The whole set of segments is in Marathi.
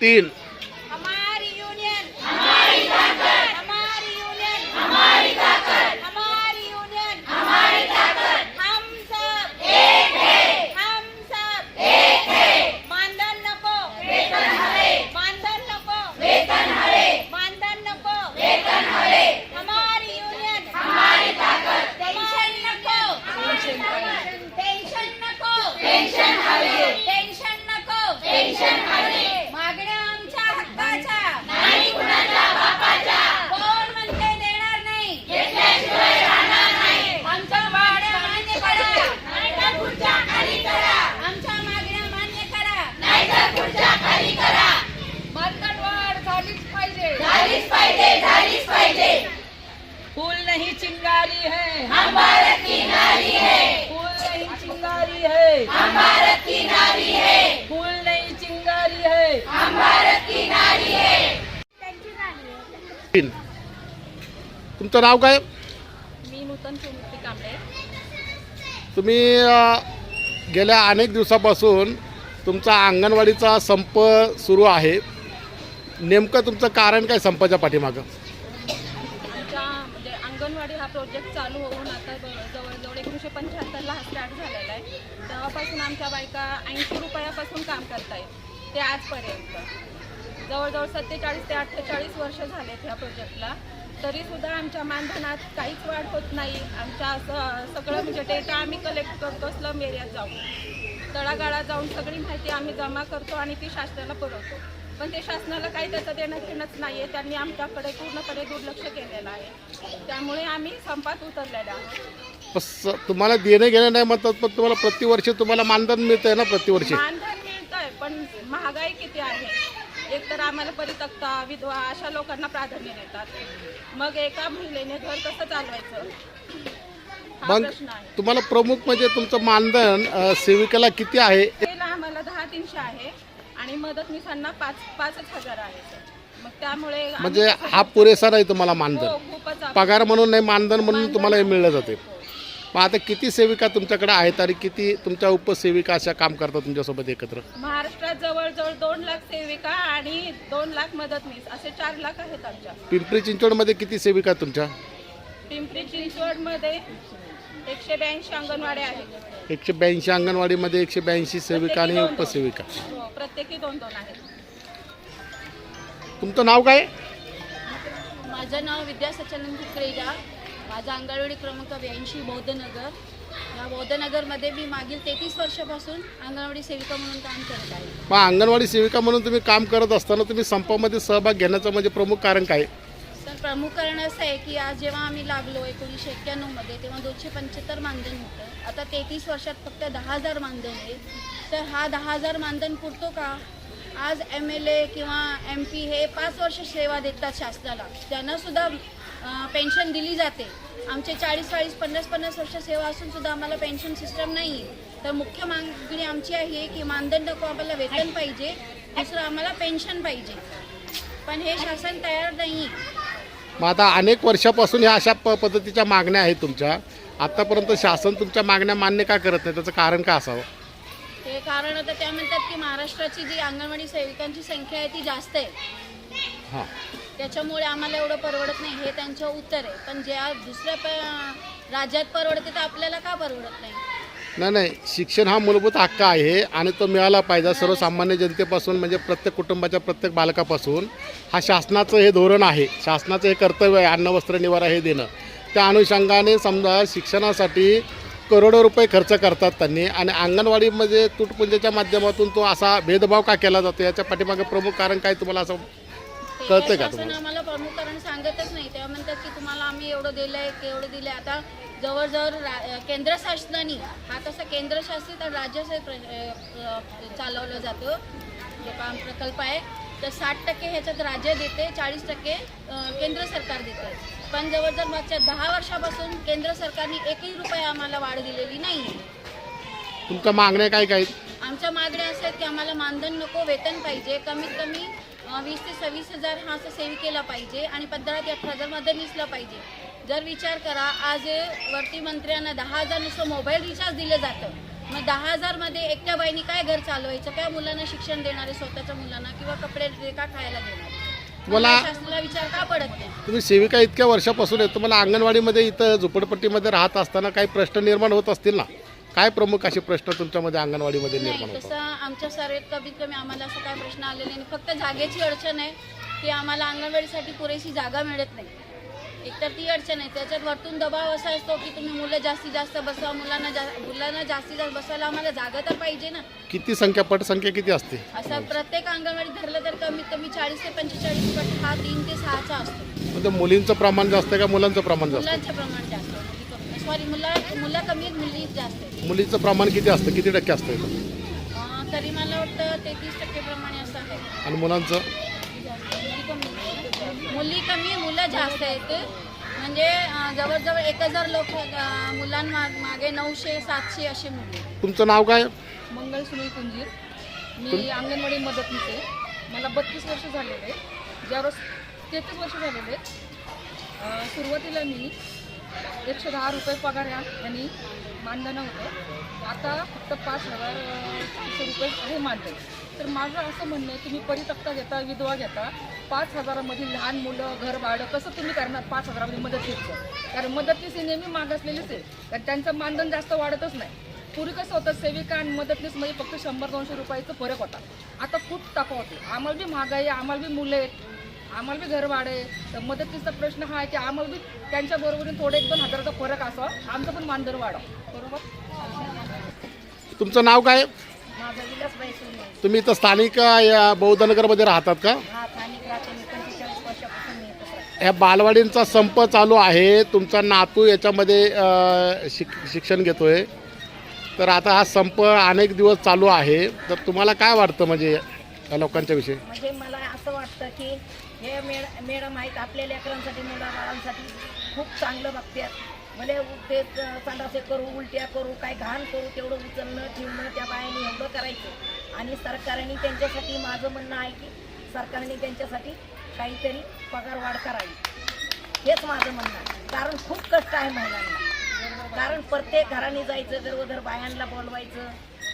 तीन हमारी यूनियन हमारी ताकत हमारी यूनियन हमारी ताकत हमारी यूनियन हमारी ताकत हम सब एक है हम सब एक है मानधन नको वेतन हवे मानधन नको वेतन हवे मानधन नको वेतन हवे हमारी यूनियन हमारी ताकत टेन्शन नको टेन्शन नको टेन्शन हवे टेन्शन नको टेन्शन हवे मागण्या आमच्या हक्काच्या नाही कुणाच्या बापाच्या कोण म्हणते देणार नाही घेतल्याशिवाय राहणार नाही आमच्या मागण्या मान्य करा नाहीतर खुर्च्या खाली करा आमच्या मागण्या मान्य करा नाहीतर खुर्च्या खाली करा मानधन वाढ झालीच पाहिजे झालीच पाहिजे झालीच पाहिजे फूल चिंगारी है। हम भारत की नारी है। फूल नहीं चिंगारी है। हम भारत की नारी है। फूल नहीं चिंगारी है। हम भारत की नारी है। तीन तुमचं नाव काय? मी नूतन सुमूर्ती कांबळे. तुम्ही अ, गेल्या अनेक दिवसापासून तुमचा अंगणवाडीचा संप सुरू आहे. नेमकं तुमचं कारण काय संपाच्या पाठीमागं? अंगणवाडी हा प्रोजेक्ट चालू होऊन आता जवळजवळ एकोणीसशे पंच्याहत्तरला हा स्टार्ट झालेला आहे. तेव्हापासून आमच्या बायका ऐंशी रुपयापासून काम करत आहेत ते आजपर्यंत. जवळजवळ सत्तेचाळीस ते अठ्ठेचाळीस वर्ष झालेत ह्या प्रोजेक्टला तरीसुद्धा आमच्या मानधनात काहीच वाढ होत नाही. आमच्या असं सगळं म्हणजे डेटा आम्ही कलेक्ट करतो स्लम एरियात जाऊन. तळागाळात जाऊन सगळी माहिती आम्ही जमा करतो आणि ती शासनाला पुरवतो. पण ते शासनाला काही त्याचं देणं घेणंच नाही आहे त्यांनी आमच्याकडे पूर्णपणे दुर्लक्ष केलेलं आहे. त्यामुळे आम्ही संपात उतरलेले आहोत. पस- तुम्हाला देणं घेणं नाही म्हणतात पण तुम्हाला प्रतिवर्षी तुम्हाला मानधन मिळतंय ना प्रतिवर्षी? मानधन मिळतंय पण महागाई किती आहे? एक तर आम्हाला परितक्ता विधवा अशा लोकांना प्राधान्य देतात. मग एका महिलेने घर कसं चालवायचं? हा मग प्रश्न आहे. तुम्हाला प्रमुख म्हणजे तुमचं मानधन अ, सेविकेला किती आहे? आम्हाला दहा तीनशे आहे. आणि मदतनीसांना पाच पाचच हजार आहे सर. मग त्यामुळे आम्ही म्हणजे कसं- हा पुरेसा नाही तुम्हाला हो, मानधन खूपच आप- पगार म्हणून नाही मानधन म्हणून तुम्हाला हे. मिळलं जाते. हो. मग आता किती सेविका तुमच्याकडे आहेत आणि किती तुमच्या उपसेविका अशा काम करतात तुमच्यासोबत एकत्र? महाराष्ट्रात जवळजवळ दोन लाख सेविका आणि दोन लाख मदतनीस असे चार लाख आहेत आमच्या. पिंपरी चिंचवडमध्ये किती सेविका आहेत तुमच्या? पिंपरी चिंचवडमध्ये एकशे ब्याऐंशी अंगणवाड्या आहेत. एकशे ब्याऐंशी अंगणवाडीमध्ये एकशे ब्याऐंशी सेविका आणि उपसेविका. हो प्रत्येकी दोन दोन आहेत. तुमचं नाव काय? माझं नाव विद्या सच्चानंद कुकरेजा माझा अंगणवाडी क्रमांक ब्याऐंशी बौद्धनगर. या बौद्धनगरमध्ये मी मागील तेहतीस वर्षापासून अंगणवाडी सेविका म्हणून काम करत आहे. मग अंगणवाडी सेविका म्हणून तुम्ही काम करत असताना तुम्ही संपामध्ये सहभाग घेण्याचं म्हणजे प्रमुख कारण काय? तर प्रमुख कारण असं आहे की आज जेव्हा आम्ही लागलो एकोणीसशे एक्क्याण्णवमध्ये तेव्हा दोनशे पंच्याहत्तर मानधन होतं. आता तेहतीस वर्षात फक्त दहा हजार मानधन आहे. तर हा दहा हजार मानधन पुरतो का? आज एम एल ए किंवा एम पी हे पाच वर्ष सेवा देतात शासनाला. त्यांनासुद्धा पेन्शन दिली जाते. आमचे चाळीस चाळीस पन्नास पन्नास वर्ष सेवा असून सुद्धा आम्हाला पेन्शन सिस्टम नाही आहे तर मुख्य मागणी आमची आहे की मानधन नको आम्हाला वेतन पाहिजे. दुसरं आम्हाला पेन्शन पाहिजे. पण हे शासन तयार नाही मग आता अनेक वर्षापासून ह्या अशा प पद्धतीच्या मागण्या आहेत तुमच्या. आतापर्यंत शासन तुमच्या मागण्या मान्य का करत नाही? त्याचं कारण काय असावं? कारण आता त्या म्हणतात की महाराष्ट्राची जी अंगणवाडी सेविकांची संख्या आहे ती जास्त आहे. हां. त्याच्यामुळे आम्हाला एवढं परवडत नाही हे त्यांचं उत्तर आहे. पण ज्या दुसऱ्या प राज्यात परवडते तर आपल्याला का परवडत नाही? नाही नाही. शिक्षण हा मूलभूत हक्क आहे आणि तो मिळाला पाहिजे. सर्वसामान्य जनतेपासून म्हणजे प्रत्येक कुटुंबाच्या प्रत्येक बालकापासून हा शासनाचं हे धोरण आहे. शासनाचं हे कर्तव्य आहे. अन्न वस्त्र निवारा हे देणं. त्या अनुषंगाने समजा शिक्षणासाठी करोडो रुपये खर्च करतात त्यांनी. आणि अंगणवाडीमध्ये तुटपुंजेच्या माध्यमातून तो असा भेदभाव का केला जातो? याच्या पाठीमागे प्रमुख कारण काय तुम्हाला असं ते कळतंय का शासन तुम्हाला? आम्हाला प्रमुख कारण सांगतच नाही. तेव्हा म्हणतात की तुम्हाला आम्ही एवढं दिलंय एवढं दिलंय. आता जवळजवळ रा- केंद्र शासनाने हा तसा केंद्रशासित आणि राज्याचं प्र- अ, चालवलं जातं. जो काम प्रकल्प आहे तर साठ टक्के ह्याच्यात राज्य देते चाळीस टक्के केंद्र सरकार देते. पण जवळजवळ मागच्या दहा वर्षापासून केंद्र सरकारने एकही रुपया आम्हाला वाढ दिलेली नाही. तुमच्या मागण्या काय काय? आमच्या मागण्या अशा आहेत की आम्हाला मानधन नको वेतन पाहिजे कमीत कमी वीस ते सव्वीस हजार हा असं सेविकेला पाहिजे आणि पंधरा ते अठरा हजार मदतनीसला पाहिजे. जर विचार करा आज वरती मंत्र्यांना दहा हजार नुसतं मोबाईल रिचार्ज दिलं जातं. मग दहा हजारमध्ये एकट्या बाईनी काय घर चालवायचं? काय मुलांना शिक्षण देणारे स्वतःच्या मुलांना किंवा कपडे का खायला देणारे? मला शासनाला विचार का पडत नाही? तुम्ही सेविका इतक्या वर्षापासून आहे तुम्हाला अंगणवाडीमध्ये इथं झोपडपट्टीमध्ये राहत असताना काही प्रश्न निर्माण होत असतील ना? काय प्रमुख असे प्रश्न तुमच्यामध्ये अंगणवाडीमध्ये निर्माण नाही होतात? तसं आमच्या सर्वेत कमीत कमी आम्हाला असं काय प्रश्न आलेले नाही. फक्त जागेची अडचण आहे की आम्हाला अंगणवाडीसाठी पुरेशी जागा मिळत नाही. एकतर ती अडचण आहे. त्याच्यात वरतून दबाव असा असतो की तुम्ही मुलं जास्तीत जास्त बसवा मुलांना जा मुलांना जास्तीत जास्त बसवायला आम्हाला जागा तर पाहिजे ना. किती संख्या पटसंख्या किती असते? असं प्रत्येक अंगणवाडी धरलं तर कमीत कमी चाळीस ते पंचेचाळीस पट हा तीन ते सहाचा असतो. म्हणजे मुलींचं प्रमाण जास्त आहे का मुलांचं प्रमाण जास्त मुलांचं प्रमाण जास्त मुली कमी सॉरी मुलं मुलं कमी आहेत मुली जास्त आहेत. आहे मुलीचं प्रमाण किती असतं? किती टक्के असतं? इथं अं, तरी मला वाटतं तेहतीस टक्के प्रमाणे असं आहे. आणि मुलांचं? मुली कमी मुली कमी मुलं जास्त आहेत. म्हणजे जवळजवळ एक हजार लोक मुलांमागे नऊशे सातशे असे मुली तुमचं नाव काय? मंगल सुनील कुंजीर. मी अंगणवाडी मदतनीस आहे. मला बत्तीस वर्ष झालेले आहे ज्यावेळेस तेहतीस वर्ष झालेले आहेत. सुरुवातीला मी एकशे दहा रुपये पगार या यांनी मानधन होतं. आता फक्त पाच हजार रुपये हे मानधन. तर माझं असं म्हणणं आहे तुम्ही परितक्ता घेता विधवा घेता पाच हजारामध्ये लहान मुलं घर भाडं कसं तुम्ही करणार पाच हजारामध्ये मदतीचं? कारण मदतनीस ही नेहमी मागासलेलीच आहे. कारण त्यांचं मानधन जास्त वाढतच नाही. पूर्वी कसं होतं सेविका आणि मदतनीसमध्ये फक्त शंभर दोनशे रुपयाचा फरक होता. आता खूप तफावत आम्हाला बी महागाई आम्हाला बी मुलं आहेत आम्हाला बी घर भाडं आहे. तर मदतीचा प्रश्न हा आहे की आम्हाला बी त्यांच्या बरोबरीने थोडे एक दोन हजाराचा फरक असावा. आमचं पण मानधन वाढव. बरोबर? तुमचं नाव काय? माझा विलासबाई सोनी तुम्ही इथं स्थानिक या बौद्धनगरमध्ये राहतात का? हा स्थानिक राहते. मी पंचेचाळीस वर्षापासून मी येतो सर ह्या बालवाडींचा संप चालू आहे. तुमचा नातू याच्यामध्ये अं, शिक शिक्षण घेतोय. तर आता हा संप अनेक दिवस चालू आहे. तर तुम्हाला काय वाटतं म्हणजे या लोकांच्या विषयी? म्हणजे मला असं वाटतं की हे मेड मॅडम आहेत. आपल्या लेकरांसाठी मुला बाळांसाठी खूप चांगलं बघतात. भले ते संडासे करू उलट्या करू काय घाण करू तेवढं उचलणं ठेवणं त्या बायाने एवढं करायचं. आणि सरकारने त्यांच्यासाठी माझं म्हणणं आहे की सरकारने त्यांच्यासाठी काहीतरी पगार वाढ करावी. हेच माझं म्हणणं आहे. कारण खूप कष्ट आहे महिलांना. कारण प्रत्येक घराने जायचं गरोदर बायांना बोलवायचं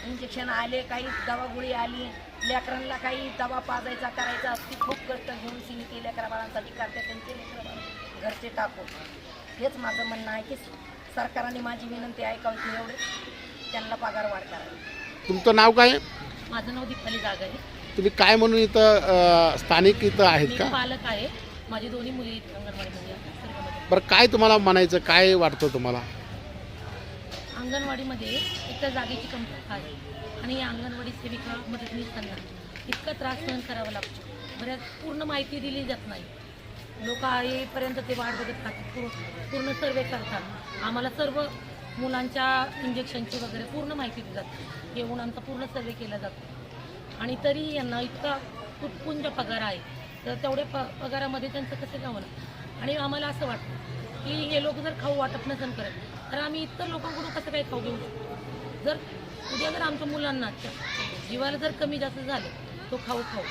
इंजेक्शन आले काही दवागोळी आली लेकरांना काही दवा पाजायचा करायचा असते खूप कष्ट घेऊन सिनी ते लेकरा बाळांसाठी करते त्यांचे लेकरं घरचे टाकून. हेच माझं म्हणणं आहे की सरकारने माझी विनंती ऐकावी की एवढे त्यांना पगार वाढ करावी तुमचं नाव काय? माझं नाव दीपाली जागा आहे. तुम्ही काय म्हणून इथं अं, स्थानिक इथं आहेत मी का? पालक आहे. माझी दोन्ही मुली आहेत. अंगणवाडीमध्ये बरं काय तुम्हाला म्हणायचं काय वाटतं तुम्हाला? अंगणवाडीमध्ये तर जागेची कमतरता आहे आणि या अंगणवाडी सेविका मदतनीस त्यांना इतका त्रास सहन करावा लागतो. बऱ्याच पूर्ण माहिती दिली जात नाही. लोक येईपर्यंत ते वाट बघत राहतात. पूर्ण पूर्ण सर्वे करतात. आम्हाला सर्व मुलांच्या इंजेक्शनची वगैरे पूर्ण माहिती दिली जाते येऊन आमचा पूर्ण सर्वे केला जातो. आणि तरी यांना इतका कुटपुंज पगार आहे. तर तेवढ्या प पगारामध्ये त्यांचं कसं काय आणि आम्हाला असं वाटतं की हे लोक जर खाऊ वाटप नसेल करत तर आम्ही इतर लोकांकडून कसं काय खाऊ घेऊ? शकतो जर उद्या जर आमच्या मुलांना जीवाला जर कमी जास्त झालं तो खाऊ खाऊ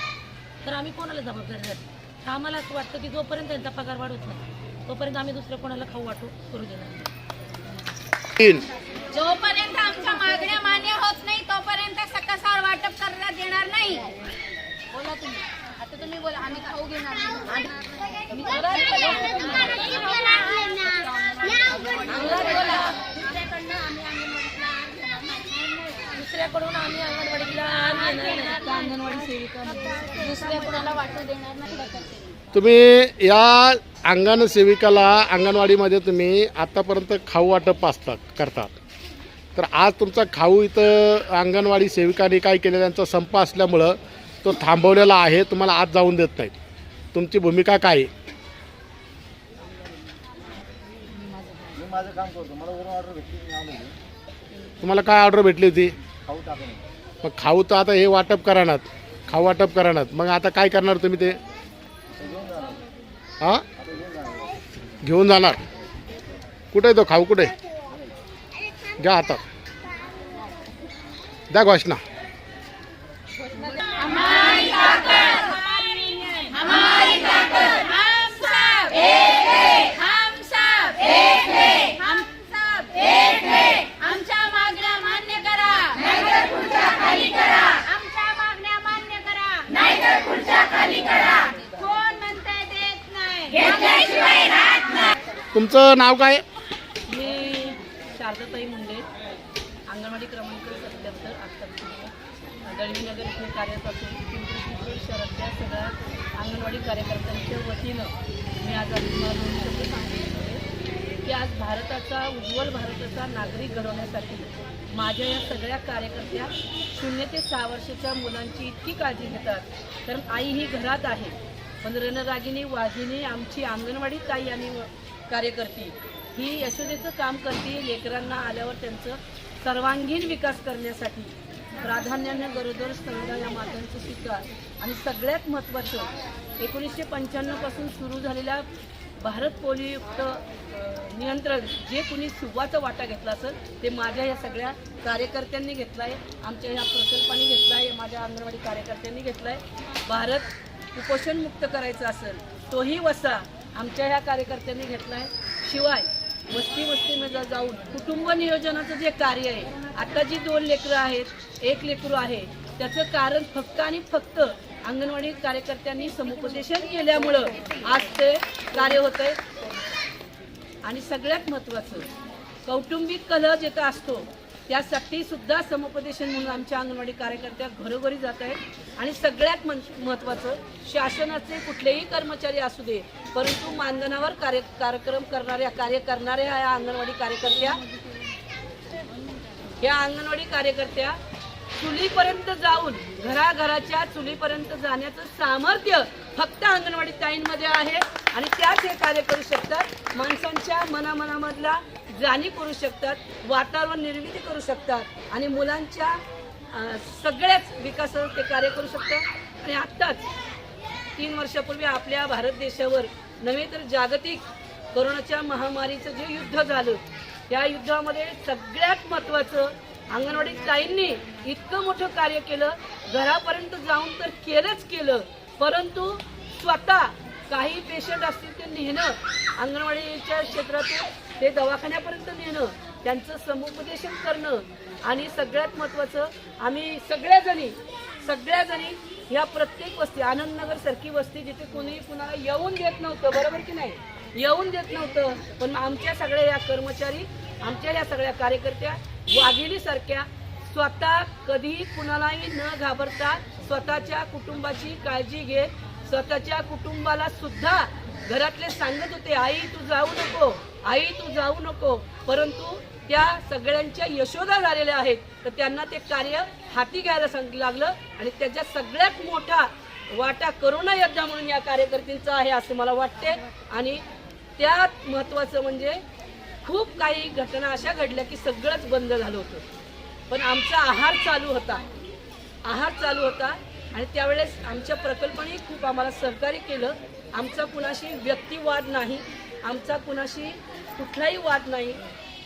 तर आम्ही कोणाला जबाबदारी जाते तर आम्हाला असं वाटतं की जोपर्यंत त्यांचा पगार वाढत नाही तोपर्यंत आम्ही दुसऱ्या कोणाला खाऊ वाटू करू देणार जोपर्यंत आमच्या मागण्या मान्य होत नाही तोपर्यंत सकसार वाटप करण्यात येणार नाही. बोला तुम्ही. आता तुम्ही बोला आम्ही खाऊ घेणार नाही. दुसऱ्याकडून आम्ही तुम्ही या अंगण सेविकाला अंगणवाडीमध्ये तुम्ही आतापर्यंत खाऊ वाटप असतात करतात तर आज तुमचा खाऊ इथं अंगणवाडी सेविकांनी काय केलं त्यांचा संप असल्यामुळं तो थांबवलेला आहे तुम्हाला आज जाऊन देत नाहीत. तुमची भूमिका काय आहे? माझं काम करतो मला तुम्हाला काय ऑर्डर भेटली होती? खाऊ टाकून. मग खाऊ तर आता हे वाटप करणार. खाऊ वाटप करणार. मग आता काय करणार तुम्ही ते? हां? घेऊन जाणार. कुठे आहे तो खाऊ? कुठे? घ्या आता. द्या घोषणा हम सब एक है हम सब एक है हम सब एक है आमच्या मागण्या मान्य करा तुमचं नाव काय? मी शारदाताई मुंडे अंगणवाडी क्रमांक सत्याहत्तर अठ्ठ्याहत्तर दळवीनगर इथे कार्यरत असून पिंपरी शहरातल्या सगळ्या अंगणवाडी कार्यकर्त्यांच्या वतीनं मी आज तुम्हाला दोन शब्द की आज भारताचा उज्ज्वल भारताचा नागरिक घडवण्यासाठी माझ्या या सगळ्या कार्यकर्त्या शून्य ते सहा वर्षाच्या मुलांची इतकी काळजी घेतात. कारण आई ही घरात आहे. पण रणरागिनी वाघिनी आमची अंगणवाडी ताई आणि कार्यकर्ती ही यशोदेचं काम करते लेकरांना आल्यावर त्यांचं सर्वांगीण विकास करण्यासाठी प्राधान्यानं गरोदर स्तंभ या मातांचं स्वीकार. आणि सगळ्यात महत्त्वाचं एकोणीसशे पंच्याण्णवपासून सुरू झालेल्या भारत पोलिओयुक्त नियंत्रण जे कुणी सुवाचा वाटा घेतला असेल ते माझ्या या सगळ्या कार्यकर्त्यांनी घेतला आहे आमच्या ह्या प्रकल्पाने घेतला आहे माझ्या अंगणवाडी कार्यकर्त्यांनी घेतला आहे भारत कुपोषणमुक्त करायचा असेल तोही वसा आमच्या ह्या कार्यकर्त्यांनी घेतला आहे शिवाय वस्ती वस्तीमध्ये जाऊन कुटुंब नियोजनाचं जे कार्य आहे आता जी दोन लेकरं आहेत एक लेकरू आहे त्याचं कारण फक्त आणि फक्त अंगणवाडी कार्यकर्त्यांनी समुपदेशन केल्यामुळं आज ते कार्य होत आहे आणि सगळ्यात महत्त्वाचं कौटुंबिक कलह जिथं असतो त्यासाठी सुद्धा समुपदेशन म्हणून आमच्या अंगणवाडी कार्यकर्त्या घरोघरी जात आहेत. आणि सगळ्यात मन महत्त्वाचं शासनाचे कुठलेही कर्मचारी असू दे परंतु मानधनावर कार्य कार्यक्रम करणाऱ्या कार्य करणाऱ्या या अंगणवाडी कार्यकर्त्या या अंगणवाडी कार्यकर्त्या चुलीपर्यंत जाऊन घराघराच्या चुलीपर्यंत जाण्याचं सामर्थ्य फक्त अंगणवाडी ताईंमध्ये आहे. आणि त्याच हे कार्य करू शकतात माणसांच्या मनामनामधला जाणीव करू शकतात वातावरण निर्मिती करू शकतात आणि मुलांच्या सगळ्याच विकासावर ते कार्य करू शकतात. आणि आत्ताच तीन वर्षापूर्वी आपल्या भारत देशावर नव्हे तर जागतिक कोरोनाच्या महामारीचं जे युद्ध झालं त्या युद्धामध्ये सगळ्यात महत्त्वाचं अंगणवाडी ताईंनी इतकं मोठं कार्य केलं घरापर्यंत जाऊन तर केलंच केलं परंतु स्वतः काही पेशंट असतील ते नेणं अंगणवाडीच्या क्षेत्रातून ते दवाखान्यापर्यंत नेणं त्यांचं समुपदेशन करणं आणि सगळ्यात महत्त्वाचं आम्ही सगळ्याजणी सगळ्याजणी ह्या प्रत्येक वस्ती आनंदनगर सारखी वस्ती जिथे कोणी कुणाला येऊन देत नव्हतं बरोबर की नाही? येऊन देत नव्हतं. पण आमच्या सगळ्या या कर्मचारी आमच्या या सगळ्या कार्यकर्त्या वाघिणीसारख्या स्वतः कधीही कुणालाही न घाबरता स्वतःच्या कुटुंबाची काळजी घेत स्वतःच्या कुटुंबाला सुद्धा घरातले सांगत होते आई तू जाऊ नको आई तू जाऊ नको. परंतु त्या सगळ्यांच्या यशोदा झालेल्या आहेत. तर त्यांना ते कार्य हाती घ्यायला सांग लागलं आणि त्याच्या सगळ्यात मोठा वाटा करोना योद्धा म्हणून या कार्यकर्त्यांचा आहे असं मला वाटते. आणि त्यात महत्त्वाचं म्हणजे खूप काही घटना अशा घडल्या की सगळंच बंद झालं होतं. पण आमचा आहार चालू होता. आहार चालू होता आणि त्यावेळेस आमच्या प्रकल्पाने खूप आम्हाला सहकार्य केलं. आमचा कुणाशी व्यक्तिवाद नाही आमचा कुणाशी कुठलाही वाद नाही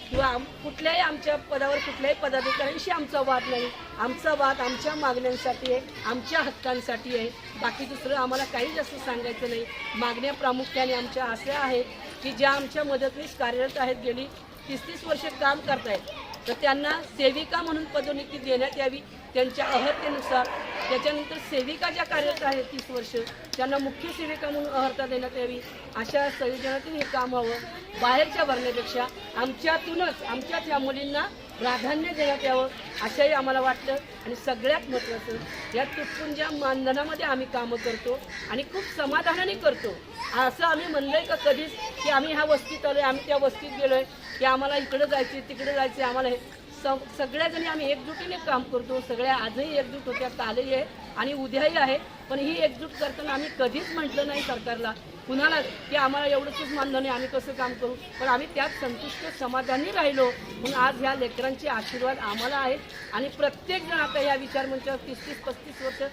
किंवा आम कुठल्याही आमच्या पदावर कुठल्याही पदाधिकाऱ्यांशी आमचा वाद नाही. आमचा वाद आमच्या मागण्यांसाठी आहे आमच्या हक्कांसाठी आहे. बाकी दुसरं आम्हाला काही जास्त सांगायचं नाही. मागण्या प्रामुख्याने आमच्या अशा आहेत की ज्या आमच्या मदतनीस कार्यरत आहेत गेली तीस तीस वर्षे काम करतायत तर त्यांना सेविका म्हणून पदोन्नती देण्यात यावी. त्यांच्या अहर्तेनुसार त्याच्यानंतर सेविका ज्या कार्यरत आहेत तीस वर्ष त्यांना मुख्य सेविका म्हणून अहर्ता देण्यात यावी अशा संयोजनातून हे काम हवं. बाहेरच्या भरण्यापेक्षा आमच्यातूनच आमच्याच या मुलींना प्राधान्य देण्यात यावं असंही आम्हाला वाटतं. आणि सगळ्यात महत्त्वाचं या तुटपुंज्या मानधनामध्ये आम्ही कामं करतो आणि खूप समाधानाने करतो असं आम्ही म्हणलंय का कधीच की आम्ही ह्या वस्तीत आलोय आम्ही त्या वस्तीत गेलोय की आम्हाला इकडं जायचे तिकडे जायचे आम्हाला हे सग सगळ्याजणी आम्ही एकजुटीने काम करतो. सगळ्या आजही एकजूट होत्या कालही आहे आणि उद्याही आहे. पण ही एकजूट करताना आम्ही कधीच म्हटलं नाही सरकारला. कुणाला की आम्हाला एवढंच मानलं नाही आम्ही कसं काम करू? पण आम्ही त्यात संतुष्ट समाधानी राहिलो. म्हणून आज ह्या लेकरांचे आशीर्वाद आम्हाला आहेत. आणि प्रत्येकजण आता या विचारमंचावर तीस तीस पस्तीस वर्ष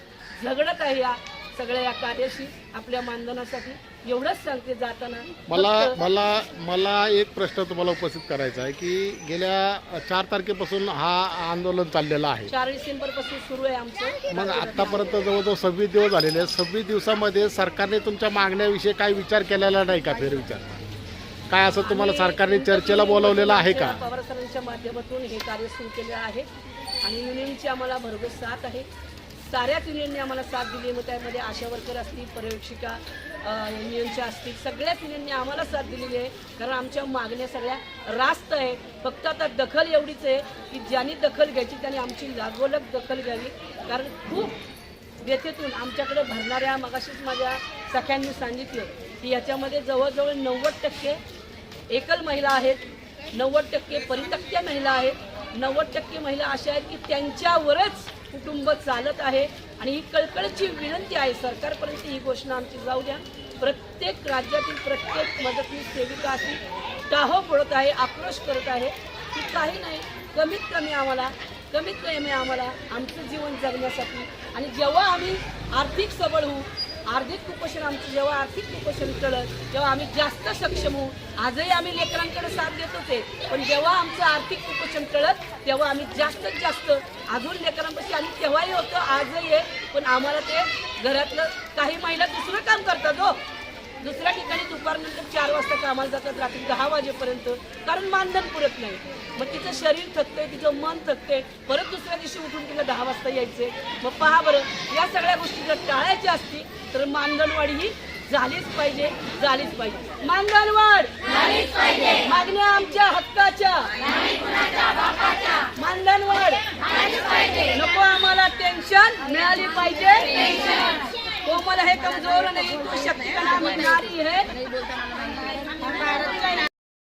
झगडत आहे या सगळ्या या कार्याशी आपल्या मानधनासाठी एवढंच सांगते जाताना. मला मला मला एक प्रश्न तुम्हाला उपस्थित करायचा आहे की गेल्या चार तारखेपासून हा आंदोलन चाललेलं आहे. चार डिसेंबरपासून सुरू आहे आमचं. मग आतापर्यंत जवळजवळ सव्वीस दिवस झालेले आहेत. सव्वीस दिवसामध्ये सरकारने तुमच्या मागण्याविषयी काही विचार केलेला नाही का फेरविचार? काय असं तुम्हाला सरकारने चर्चेला बोलवलेलं आहे का? पवार सरांच्या माध्यमातून हे कार्य सुरू केले आहे. आणि युनियनची आम्हाला भरघोस साथ आहे. साऱ्याच युनियनने आम्हाला साथ दिली मग त्यामध्ये आशा वर्कर असतील पर्यवेक्षिका युनियनच्या असतील सगळ्याच युनियनने आम्हाला साथ दिलेली आहे. कारण आमच्या मागण्या सगळ्या रास्त आहे. फक्त आता दखल एवढीच आहे की ज्यांनी दखल घ्यायची त्यांनी आमची लागोलग दखल घ्यावी. कारण खूप व्यथेतून आमच्याकडे भरणाऱ्या मगाशीच माझ्या सख्यांनी सांगितलं की याच्यामध्ये जवळजवळ नव्वद टक्के एकल महिला आहेत नव्वद टक्के परितक्त्या महिला आहेत नव्वद टक्के महिला अशा आहेत की त्यांच्यावरच कुटुंब चालत आहे आणि ही कळकळीची विनंती आहे सरकारपर्यंत ही घोषणा आमची जाऊ द्या. प्रत्येक राज्यातील प्रत्येक मदतनीस सेविका अशी टाहो पडत आहे आक्रोश करत आहे की काही नाही कमीत कमी आम्हाला कमीत कमी आम्हाला आमचं जीवन जगण्यासाठी आणि जेव्हा आम्ही आर्थिक सबळ होऊ आर्थिक कुपोषण आमचं जेव्हा आर्थिक कुपोषण टळत तेव्हा आम्ही जास्त सक्षम होऊ आजही आम्ही लेकरांकडे साथ देतोच आहे. पण जेव्हा आमचं आर्थिक कुपोषण टळत तेव्हा आम्ही जास्तीत जास्त अजून लेकरांपाशी आम्ही तेव्हाही होतो आजही आहे. पण आम्हाला ते घरातलं काही महिला दुसरं काम करतात हो. दुसऱ्या ठिकाणी दुपारनंतर चार वाजता कामाला जातात रात्री दहा वाजेपर्यंत. कारण मानधन पुरत नाही. मग तिचं शरीर थकतंय तिचं मन थकतंय. परत दुसऱ्या दिवशी उठून तिला दहा वाजता यायचंय. मग पहा बरं या सगळ्या गोष्टी जर टाळायच्या असतील तर मानधनवाढी ही झालीच पाहिजे झालीच पाहिजे. मानधन वाढ मागण्या आमच्या हक्काच्या. मानधन वाढ नको आम्हाला टेन्शन मिळाली पाहिजे. कोमल हे कमजोर नाही तू शक्ती नारी है